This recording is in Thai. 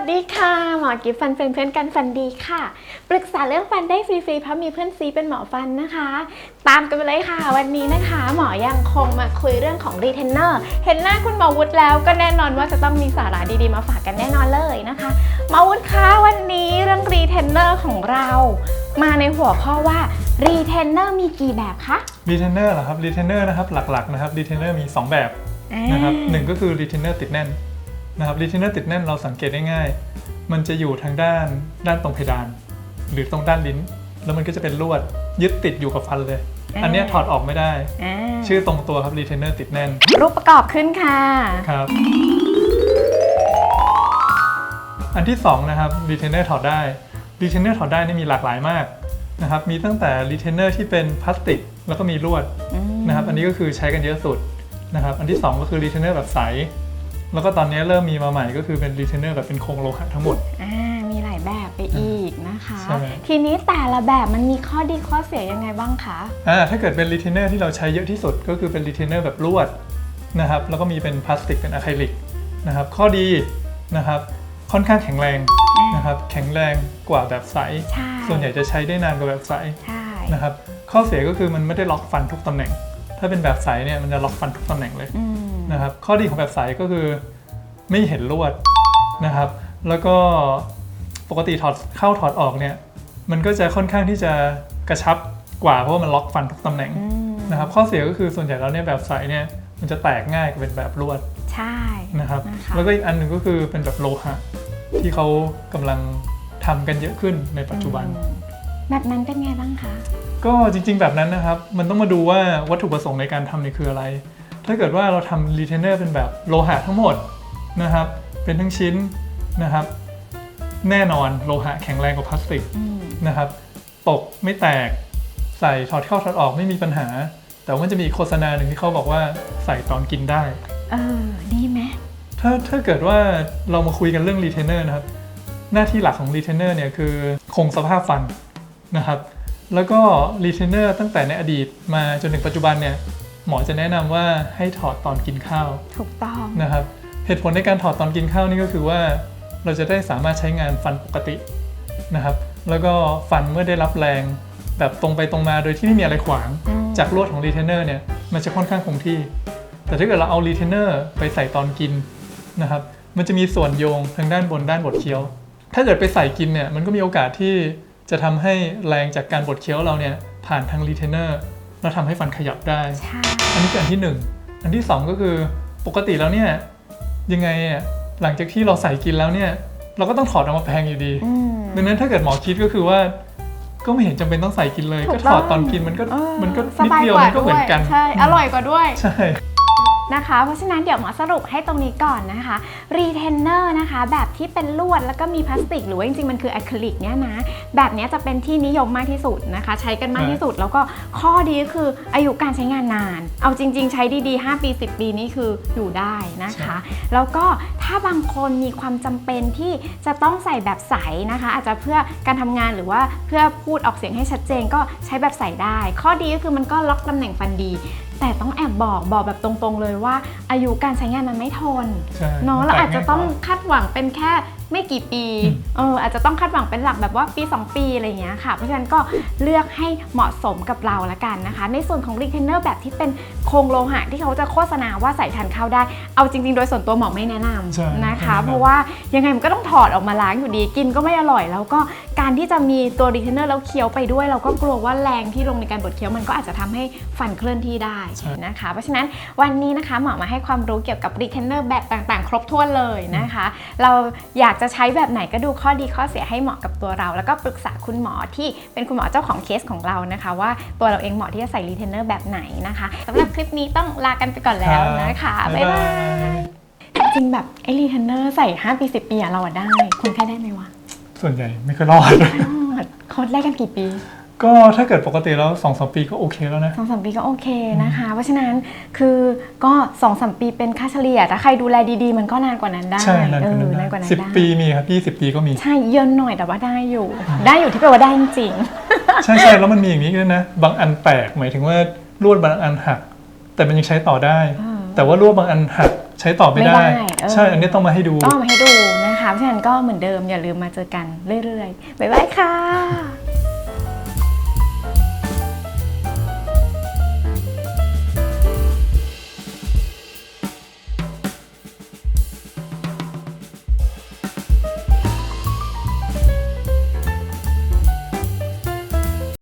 วัสดีค่ะ หมอกิฟฟันเป็นเพื่อนกันฟันดีค่ะ ปรึกษาเรื่องฟันได้ฟรีๆเพราะมีเพื่อนซีเป็นหมอฟันนะคะ ตามกันไปเลยค่ะวันนี้นะคะ หมอยังคงมาคุยเรื่องของรีเทนเนอร์เห็นหน้าคุณหมอวุฒิแล้วก็แน่นอนว่าจะต้องมีสาระดีๆมาฝากกันแน่นอนเลยนะคะหมอวุฒิคะวันนี้เรื่องรีเทนเนอร์ของเรา มาในหัวข้อว่ารีเทนเนอร์มีกี่แบบคะรีเทนเนอร์เหรอครับรีเทนเนอร์นะครับหลักๆนะครับรีเทนเนอร์มี 2 แบบนะครับหนึ่งก็คือรีเทนเนอร์ติดแน่น นะครับรีเทนเนอร์ติดแน่นเราสังเกตได้ง่าย มันจะอยู่ทางด้านด้านตรงเพดาน หรือตรงด้านลิ้น แล้วมันก็จะเป็นลวดยึดติดอยู่กับฟันเลย อันเนี้ยถอดออกไม่ได้ อ่าชื่อตรงตัวครับรีเทนเนอร์ติดแน่นรูปประกอบขึ้นค่ะ ครับ อันที่2นะครับรีเทนเนอร์ถอดได้รีเทนเนอร์ถอดได้นี่มีหลากหลายมากนะครับมีตั้งแต่รีเทนเนอร์ที่เป็นพลาสติกแล้วก็มีลวด นะครับอันนี้ก็คือใช้กันเยอะสุดนะครับอันที่ 2 ก็คือรีเทนเนอร์แบบใส แล้วก็ตอนนี้เริ่มมีมาใหม่ก็คือเป็นรีเทนเนอร์แบบเป็นโครงโลหะทั้งหมด อ่ามีหลายแบบไปอีกนะคะ ใช่ไหม ทีนี้แต่ละแบบมันมีข้อดีข้อเสียยังไงบ้างคะอ่าถ้าเกิดเป็นรีเทนเนอร์ที่เราใช้เยอะที่สุดก็คือเป็นรีเทนเนอร์แบบลวดนะครับแล้วก็มีเป็นพลาสติกเป็นอะคริลิกนะครับข้อดีนะครับค่อนข้างแข็งแรงนะครับแข็งแรงกว่าแบบใส ใช่ส่วนใหญ่จะใช้ได้นานกว่าแบบใสใช่นะครับข้อเสียก็คือมันไม่ได้ล็อกฟันทุกตำแหน่ง ถ้าเป็นแบบใสเนี่ยมันจะล็อกฟันทุกตำแหน่งเลย อืม นะครับ ข้อดีของแบบใสก็คือไม่เห็นลวดนะครับ แล้วก็ปกติถอดเข้าถอดออกเนี่ย มันก็จะค่อนข้างที่จะกระชับกว่าเพราะว่ามันล็อกฟันทุกตำแหน่งอืมนะครับ ข้อเสียก็คือส่วนใหญ่แล้วเนี่ยแบบใสเนี่ยมันจะแตกง่ายกว่าเป็นแบบลวดใช่นะครับนะคะแล้วก็อีกอันหนึ่งก็คือเป็นแบบโลหะที่เขากำลังทำกันเยอะขึ้นในปัจจุบันอืมแบบนั้นเป็นไงบ้างคะ ก็จริงๆแบบนั้นนะครับ มันต้องมาดูว่าวัตถุประสงค์ในการทำเนี่ยคืออะไร ถ้าเกิดว่าเราทำรีเทนเนอร์เป็นแบบโลหะทั้งหมดนะครับ เป็นทั้งชิ้นนะครับ แน่นอนโลหะแข็งแรงกว่าพลาสติกอืมนะครับ ตกไม่แตกใส่ถอดเข้าถอดออกไม่มีปัญหา แต่ว่ามันจะมีอีกโฆษณาหนึ่งที่เขาบอกว่าใส่ตอนกินได้ เออ ดีไหมถ้าถ้าเกิดว่าเรามาคุยกันเรื่องรีเทนเนอร์นะครับ หน้าที่หลักของรีเทนเนอร์เนี่ยคือคงสภาพฟันนะครับ แล้วก็รีเทนเนอร์ตั้งแต่ในอดีตมาจนถึงปัจจุบันเนี่ย หมอจะแนะนำว่าให้ถอดตอนกินข้าวถูกต้องนะครับเหตุผลในการถอดตอนกินข้าวนี่ก็คือว่าเราจะได้สามารถใช้งานฟันปกตินะครับ แล้วก็ฟันเมื่อได้รับแรง แบบตรงไปตรงมาโดยที่ไม่มีอะไรขวางอืมจากลวดของรีเทนเนอร์เนี่ยมันจะค่อนข้างคงที่ แต่ถ้าเกิดเราเอารีเทนเนอร์ไปใส่ตอนกินนะครับ มันจะมีส่วนโยงทางด้านบนด้านบดเคี้ยว ถ้าเกิดไปใส่กินเนี่ยมันก็มีโอกาสที่จะทำให้แรงจากการบดเคี้ยวเราเนี่ยผ่านทางรีเทนเนอร์ แล้วทำให้ฟันขยับได้ ใช่ อันนี้คืออันที่หนึ่งอันที่สองก็คือปกติแล้วเนี่ยยังไงอะหลังจากที่เราใส่กินแล้วเนี่ยเราก็ต้องถอดออกมาแพงอยู่ดี อืม ดังนั้นถ้าเกิดหมอคิดก็คือว่า ก็ไม่เห็นจำเป็นต้องใส่กินเลย ถูก็กถอดต้องตอนกินมันก็เออมันก็สนิดบายเดียวกว่ามันก็เหมือนกันด้วยใช่ อร่อยกว่าด้วย ใช่ นะคะ เพราะฉะนั้นเดี๋ยวหมอสรุปให้ตรงนี้ก่อนนะคะ รีเทนเนอร์นะคะ แบบที่เป็นลวดแล้วก็มีพลาสติก หรือว่าจริงๆ มันคืออะคริลิกเนี่ยนะ แบบเนี้ยจะเป็นที่นิยมมากที่สุดนะคะ ใช้กันมากที่สุด แล้วก็ข้อดีก็คืออายุการใช้งานนาน เอาจริง ๆ ใช้ดีๆ 5 ปี 10 ปีนี่คืออยู่ได้นะคะ แล้วก็ ถ้าบางคนมีความจำเป็นที่จะต้องใส่แบบใสนะคะ อาจจะเพื่อการทำงานหรือว่าเพื่อพูดออกเสียงให้ชัดเจนก็ใช้แบบใสได้ ข้อดีก็คือมันก็ล็อกตำแหน่งฟันดี แต่ต้องแอบบอกบอกแบบตรงๆเลยว่า อายุการใช้งานมันไม่ทนใช่เนาะมันเราแตกอาจจะต้องง่ายกว่าคาดหวังเป็นแค่ ไม่กี่ปีอืมเอออาจจะต้องคาดหวังเป็นหลักแบบว่าปี 2 ปีอะไรอย่างเงี้ยค่ะ เพราะฉะนั้นก็เลือกให้เหมาะสมกับเราละกันนะคะ ในส่วนของรีเทนเนอร์แบบที่เป็นโครงโลหะที่เขาจะโฆษณาว่าใส่ทานข้าวได้ เอาจริง ๆ โดยส่วนตัวหมอไม่แนะนใช่ำนะคะไม่แนะนำเพราะว่ายังไงมันก็ต้องถอดออกมาล้างอยู่ดีกินก็ไม่อร่อย แล้วก็การที่จะมีตัวรีเทนเนอร์แล้วเคี้ยวไปด้วย เราก็กลัวว่าแรงที่ลงในการบดเคี้ยวมันก็อาจจะทำให้ฟันเคลื่อนที่ได้ใช่นะคะ เพราะฉะนั้นวันนี้นะคะหมอมาให้ความรู้เกี่ยวกับรีเทนเนอร์แบบต่างๆ ครบถ้วนเลยนะคะ เราอยากจะใช้แบบไหนก็ดูข้อดีข้อเสียให้เหมาะกับตัวเรา แล้วก็ปรึกษาคุณหมอที่เป็นคุณหมอเจ้าของเคสของเรานะคะ ว่าตัวเราเองเหมาะที่จะใส่รีเทนเนอร์แบบไหนนะคะสำหรับคลิปนี้ต้องลากันไปก่อนแล้วนะคะ บ๊ายบายจริงๆแบบไอรีเทนเนอร์ใส่ 5 ปี 10 ปีอะเราอะได้ คนแค่ได้ไหมวะ ส่วนใหญ่ไม่ค่อยรอดไม่รอดเขาได้กันกี่ปี ก็ถ้าเกิดปกติแล้วสองสามปีก็โอเคแล้วนะ สองสามปีก็โอเคนะคะ เพราะฉะนั้นคือก็สองสามปีเป็นค่าเฉลี่ยถ้าใครดูแลดีๆ มันก็นานกว่านั้นได้ใช่นานเอกว่าอนั้นนานกว่าได้นั้นสิบได้ปีมีครับยี่สิบปีก็มี ใช่เยินหน่อยแต่ว่าได้อยู่ ได้อยู่ที่แปลว่าได้จริงใช่ใช่แล้วมันมีอย่างนี้ด้วยนะ บางอันแตกหมายถึงว่าลวดบางอันหัก แต่มันยังใช้ต่อได้อ่าแต่ว่าลวดบางอันหักใช้ต่อไม่ได้ ไม่ได้เออ ใช่อันนี้ต้องมาให้ดู ต้องเอามาให้ดูนะคะ เพราะฉะนั้นก็เหมือนเดิมอย่าลืมมาเจอกันเรื่อยๆ บ๊ายบายค่ะ